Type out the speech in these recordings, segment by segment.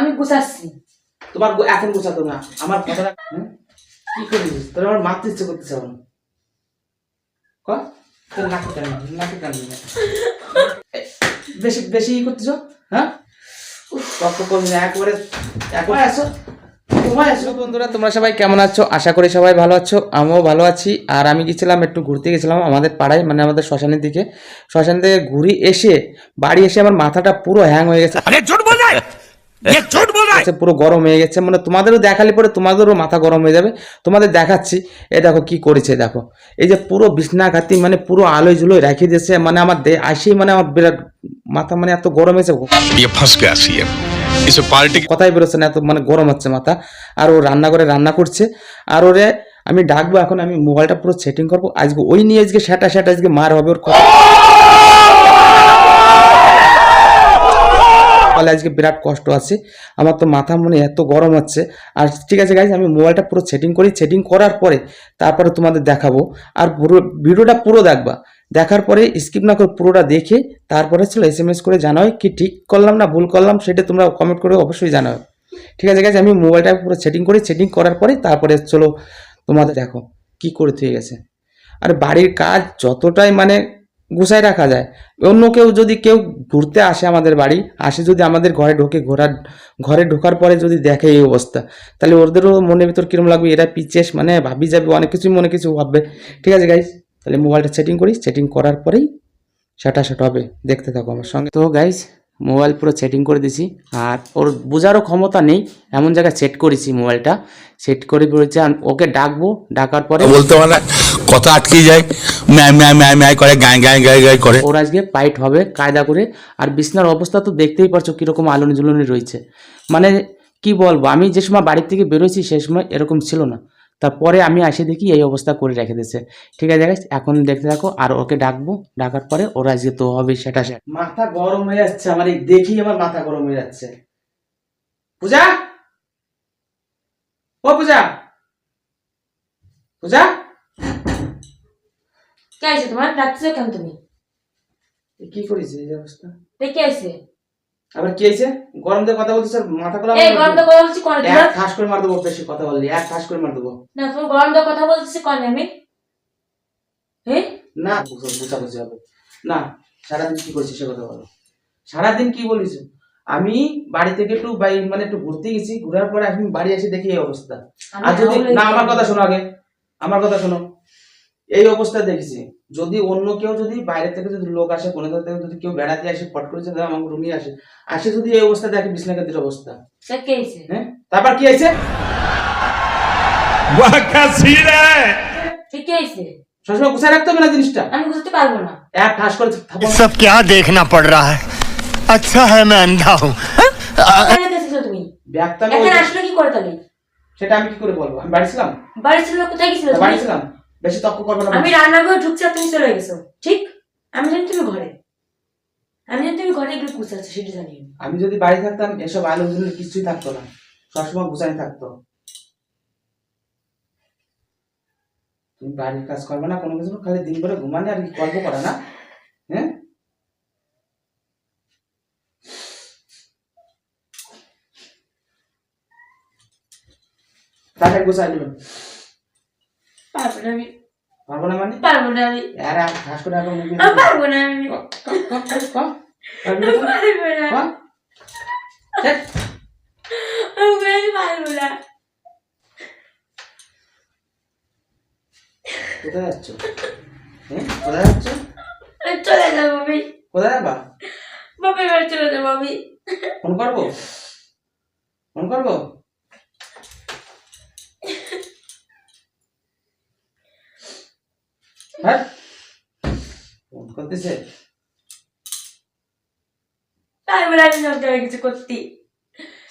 আমি গুছাচ্ছি। তোমার এখন গোছাতো না। আমার কথাটা কি করিস তোর আমার মারতে ইচ্ছে করতেছে এখন। তোর নাকি টান নাকি টান বেশি বেশি ই করতেছ? হ্যাঁ? কত করবি না। একবারে একবারে আসো বন্ধুরা তোমরা সবাই কেমন আছো? আশা করি সবাই ভালো আছো। আমিও ভালো আছি। আর আমি গেছিলাম একটু ঘুরতে গেছিলাম আমাদের পাড়ায় মানে আমাদের শ্মশানের দিকে। শ্মশান থেকে ঘুরে এসে বাড়ি এসে আমার মাথাটা পুরো হ্যাং হয়ে গেছে। আচ্ছা, পুরো গরম হয়ে গেছে মানে তোমাদেরও দেখালে পরে তোমাদেরও মাথা গরম হয়ে যাবে। তোমাদের দেখাচ্ছি। এ দেখো কি করেছে দেখো। এই যে পুরো বিছনাঘাতি মানে পুরো আলোয় জুলোয় রেখে দিয়েছে মানে আমার আসি মানে আমার বিরাট মাথা মানে এত গরম হয়েছে কথাই বেরোচ্ছে না এত মানে গরম হচ্ছে মাথা। আর ও রান্না করে রান্না করছে। আর ওরে আমি ডাকবো এখন আমি মোবাইলটা পুরো সেটিং করব। আজকে ওই নিয়ে আজকে সেটা সেটা আজকে মার হবে ওর কথা। ফলে আজকে বিরাট কষ্ট আছে। আমার তো মাথা মনে এত গরম হচ্ছে। আর ঠিক আছে গাইজ আমি মোবাইলটা পুরো সেটিং করি। সেটিং করার পরে তারপরে তোমাদের দেখাবো। আর পুরো ভিডিওটা পুরো দেখবা। দেখার পরে স্কিপ না করে পুরোটা দেখে তারপরে ছিল এস এম এস করে জানাও কি ঠিক করলাম না ভুল করলাম সেটা তোমরা কমেন্ট করে অবশ্যই জানাও। ঠিক আছে গাইজ আমি মোবাইলটা পুরো সেটিং করি। সেটিং করার পরে তারপরে চলো তোমাদের দেখো কি করে হয়ে গেছে। আর বাড়ির কাজ যতটাই মানে গুছাই রাখা যায়। অন্য কেউ যদি কেউ ঘুরতে আসে আমাদের বাড়ি, আসে যদি আমাদের ঘরে ঢোকে ঘোরার ঘরে ঢোকার পরে যদি দেখে এই অবস্থা, তাহলে ওদেরও মনের ভিতর কিরম লাগবে? এরা পিচেস মানে ভাবি যাবে, অনেক কিছুই মনে কিছু ভাববে। ঠিক আছে গাইজ তাহলে মোবাইলটা সেটিং করি। সেটিং করার পরেই সেটা সেটা হবে। দেখতে থাকো আমার সঙ্গে। তো গাইজ মোবাইল পুরো সেটিং করে দিছি। আর ওর বোঝারও ক্ষমতা নেই। এমন জায়গায় সেট করেছি মোবাইলটা। সেট করে বলেছি ওকে ডাকবো। ডাকার পরে বলতে পারে কথা আটকে যায়। ম্যায় ম্যায় ম্যায় ম্যায় করে গায়ে গায়ে গায়ে গায়ে করে। ওর আজকে পাইট হবে কায়দা করে। আর বিছনার অবস্থা তো দেখতেই পারছ কীরকম আলোনি ঝুলনি রয়েছে। মানে কি বলব আমি যে সময় বাড়ির থেকে বেরোছি সে সময় এরকম ছিল না। তারপরে আমি আসে দেখি এই অবস্থা করে রেখে দিয়েছে। ঠিক আছে এখন দেখতে থাকো আর ওকে ডাকবো। ডাকার পরে ওরা আজকে তো হবে সেটা সেটা মাথা গরম হয়ে যাচ্ছে আমার এই দেখি আমার মাথা গরম হয়ে যাচ্ছে। পূজা? ও পূজা? পূজা? কে আছে তোমার ডাকতেছো কেন তুমি? কি করেছে এই অবস্থা তে কে আছে আবার কি হয়েছে? গরম দিয়ে কথা বলছিস আর মাথা গরম এই গরম তো কথা বলছি কোন এক ঠাস করে মার দেবো বেশি কথা বললি এক ঠাস করে মার দেবো। না তুমি গরম তো কথা বলতেছি কোন আমি। হ্যাঁ না বুঝা বুঝি হবে। না সারাদিন কি করছিস সে কথা বলো। সারাদিন কি বলিস? আমি বাড়ি থেকে একটু বাই মানে একটু ঘুরতে গেছি ঘোরার পরে আমি বাড়ি এসে দেখি এই অবস্থা। আর যদি না আমার কথা শোনো আগে। আমার কথা শোনো। এই অবস্থা দেখেছি যদি অন্য কেউ যদি বাইরে থেকে যদি লোক আসে কোনো থেকে যদি কেউ বেড়াতে আসে ফট করে যদি আমার রুমে আসে আসে যদি এই অবস্থা দেখে বিছনাকাতির অবস্থা তা কে আছে হ্যাঁ তারপর কি হয়েছে वाह क्या सीन है তে কে আছে সবসময় গুছাই রাখতে হবে না জিনিসটা আমি বুঝতে পারবো না এক ঠাস করে থাপড় सब क्या देखना पड़ रहा है अच्छा है मैं अंधा हूँ কেন গেছিল তুমি ব্যাগটা আমি এখানে ওই- আসলে কি করে তাহলে সেটা আমি কি করে বলবো আমি বাড়ি ছিলাম বাড়ি ছিল কোথায় গেছিল তুমি? বাড়ি ছিলাম বেশি তক্ক করবে না আমি রান্নাঘরে ঢুকছি আর তুমি চলে গেছো। ঠিক? আমি জানি তুমি ঘরে। আমি জানি তুমি ঘরে গিয়ে গুছাচ্ছো সেটা জানি আমি। যদি বাড়ি থাকতাম এসব আলো জন্য কিছুই থাকতো না। সবসময় গুছাই থাকতো। তুমি বাড়ির কাজ করবে না কোনো কিছু খালি দিন করে ঘুমানে আর কি গল্প করে না? হ্যাঁ? তাকে গুছাই নেবেন না আমি পারব না মানে? পারব না আমি। আর আর ঘাস করে এখন মুখে পারব না আমি। পারবি না? আমি? পারব না। কোথায় যাচ্ছ? কোথায় যাচ্ছ? চলে যাব আমি। কোথায় যাবা? বাপের বাড়ি চলে যাব আমি। ফোন করব? ফোন করব? হ্যাঁ? ফোন করতেছে? পারব না আমি সব কিছু করতে।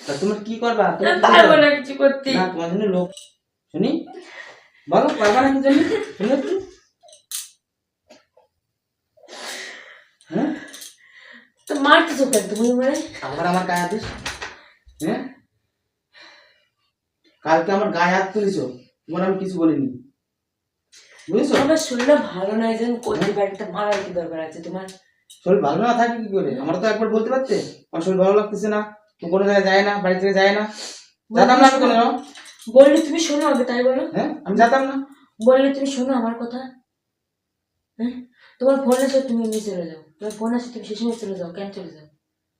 তা তুমি কি করবা? তুমি পারব না কিছু করতে। না তোমার জন্য লোক। শুনি। বলো পারবা না কি শুনি হ্যাঁ? তো মারতেছো কেন তুমি মানে আবার আমার গায়ে হাত হ্যাঁ? কালকে আমার গায়ে হাত তুলিছো। তোমার আমি কিছু বলিনি। বুঝেছ? আমার শরীরটা ভালো নয় যে আমি করতে পারি তা মারার কি দরকার আছে তোমার? শরীর ভালো না থাকে কি করে? আমরা তো একবার বলতে পারতে? আমার শরীর ভালো লাগতেছে না কোনো জায়গায় যায় না বাড়ি থেকে যায় না। যেতাম না কোনো বললে তুমি শোনো আগে তাই বলো। হ্যাঁ আমি যেতাম না। বললে তুমি শোনো আমার কথা। হ্যাঁ তোমার ফোন আছে তুমি এমনি চলে যাও। তোমার ফোন আছে তুমি সে সময় চলে যাও কেন চলে যাও?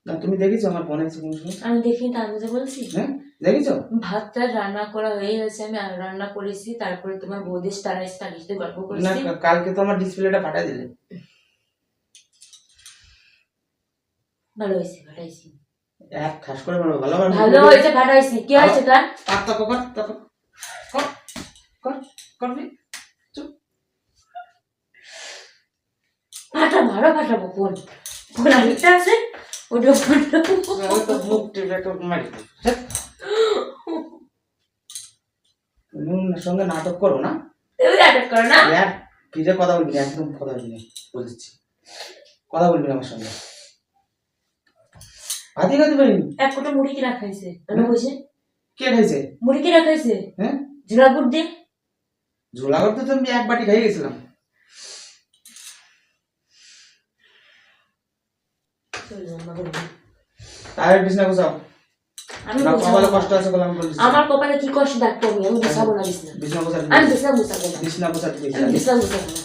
না তুমি দেখেছ আমার ফোন আছে কোনো আমি দেখিনি তার মধ্যে বলছি? হ্যাঁ দেখেছ? ভাতটা রান্না করা হয়ে গেছে আমি রান্না করেছি তারপরে তোমার বৌদিস তারা এসে তার সাথে গল্প করেছি। কা- কালকে তো আমার ডিসপ্লেটা ফাটাই দিলে। ভালো হয়েছে ফাটাইছি এক ঠাস করে মারবো ভালো ভালো হয়েছে ফাটাইছি কি হয়েছে তার? আর তক কর তক কর কর করবি ফাটা ভালো ফাটাবো কোন কোন আরেকটা আছে? ওটা তো মুখ টিপে একটু মারি তুমি সঙ্গে নাটক করো না তুমি করো না কি যে কথা বলবি একদম কথা বলবি না বলেছি কথা বলবি না আমার সঙ্গে খাতে পারিনি এক কোটা মুড়ি কি রাখাইছে আমি বসে কে খাইছে মুড়ি কি রাখাইছে হ্যাঁ ঝোলা গুড় দিয়ে ঝোলা করতে তো আমি এক বাটি খাই গেছিলাম তার বিছনা গোছাও। আমি গোছাবো। কপালে কষ্ট আছে বলে আমি বলেছি। আমার কপালে কি কষ্ট ডাকতো আমি আমি গোছাবো না বিছনা। বিছনা গোছা আমি বিছনা গোছাবো না। বিছনা গোছা দিতে আমি বিছনা গোছাবো না।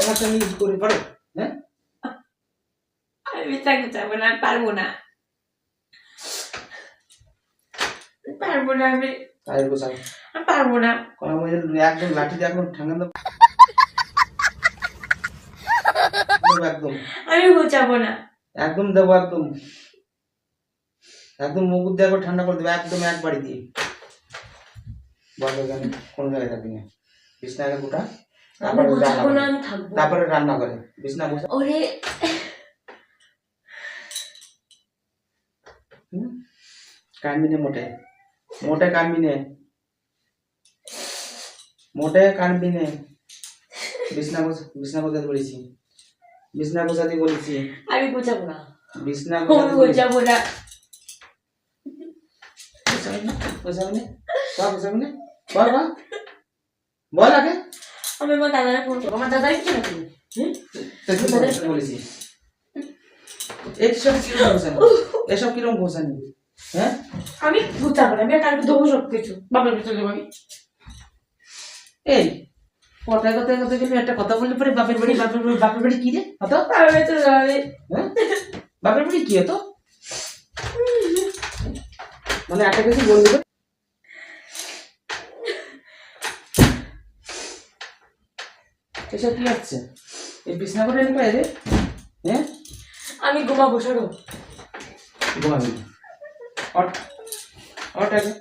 আমার সঙ্গে ই করে পারো? হ্যাঁ? আমি বিছনা গোছাবো না পারব না। পারব না আমি তাই গোছাও। আমি পারব না। কলা মধ্যে একদম লাঠি দিয়ে একদম ঠাঙ্গা দেবো। একদম আমি গোছাবো না। একদম দেবো একদম। একদম মুগুর দিয়ে একবার ঠান্ডা করে দেবো একদম এক বাড়ি দিয়ে। বল এখানে কোনো জায়গায় থাকবি না। বিছনা আগে গোটা তারপরে রান্না করে। তারপরে রান্না করে বিছনা ওরে। হুম? কানবি নে মোটে। মোটে কানবি নে মোটে কানবি নে বিছনা বিছনা গোছাতে বলেছি। বিছনা গোছাতে বলেছি। আমি গোছাবো না। বিছনা গোছাবো না। গোছাবি না? গোছাবি না? বল বল বল। বল আগে। আমি আমার দাদারা ফোন করব। আমার দাদারা কি রাখব হুম? তো কি বলতে বলেছি। এইসব কীরকম এসব কীরকম গোছানি হ্যাঁ? আমি গোছাবো না। আমি কালকে দেবো সব কিছু বাবার ভিতরে দেবো আমি। এই কথায় কথায় কথায় গেলে একটা কথা বললে পরে বাপের বাড়ি বাপের বাড়ি বাপের বাড়ি কি রে হতো? দেবো আমি হ্যাঁ? বাপের বাড়ি কি হতো? মানে একটা কিছু বলবি? এসব কি হচ্ছে? এই বিছনা করে এনে পাই রে? হ্যাঁ? আমি ঘুমাবো সরো। ঘুমাবি। অট অট আগে।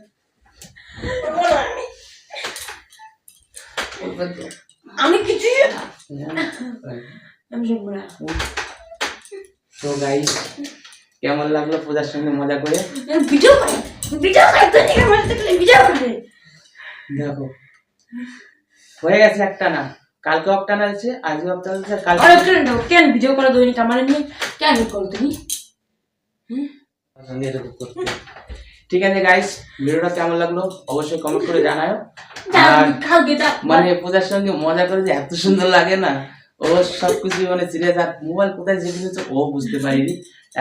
আমি কিছুই তো গাইস কেমন লাগল পূজার সঙ্গে মজা করে? ভিডিও করে। ভিডিও ভিডিও দেখো। হয়ে গেছে একটা না। কালকে একটা না আছে আজকে একটা আছে কালকে আরে কেন? ভিডিও করা দৈনিক আমার নিয়ে? কেন করো তুমি করতে। ঠিক আছে গাইস ভিডিওটা কেমন লাগল? অবশ্যই কমেন্ট করে জানাও আর মানে পূজার সঙ্গে মজা করে যে এত সুন্দর লাগে না ও সবকিছু মানে সিরিয়াস আর মোবাইল কোথায় যে দিয়েছে ও বুঝতে পারিনি।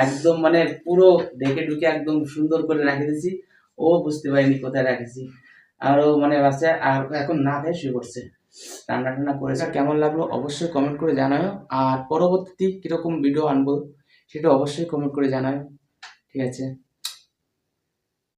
একদম মানে পুরো ঢেকে ঢুকে একদম সুন্দর করে রেখে দিয়েছি। ও বুঝতে পারিনি কোথায় রাখেছি। আর ও মানে বাচ্চা আর এখন না খেয়ে শুয়ে পড়ছে। রান্না টান্না করেছে। কেমন লাগল? অবশ্যই কমেন্ট করে জানাও আর পরবর্তী কীরকম ভিডিও আনব সেটা অবশ্যই কমেন্ট করে জানাও ঠিক আছে?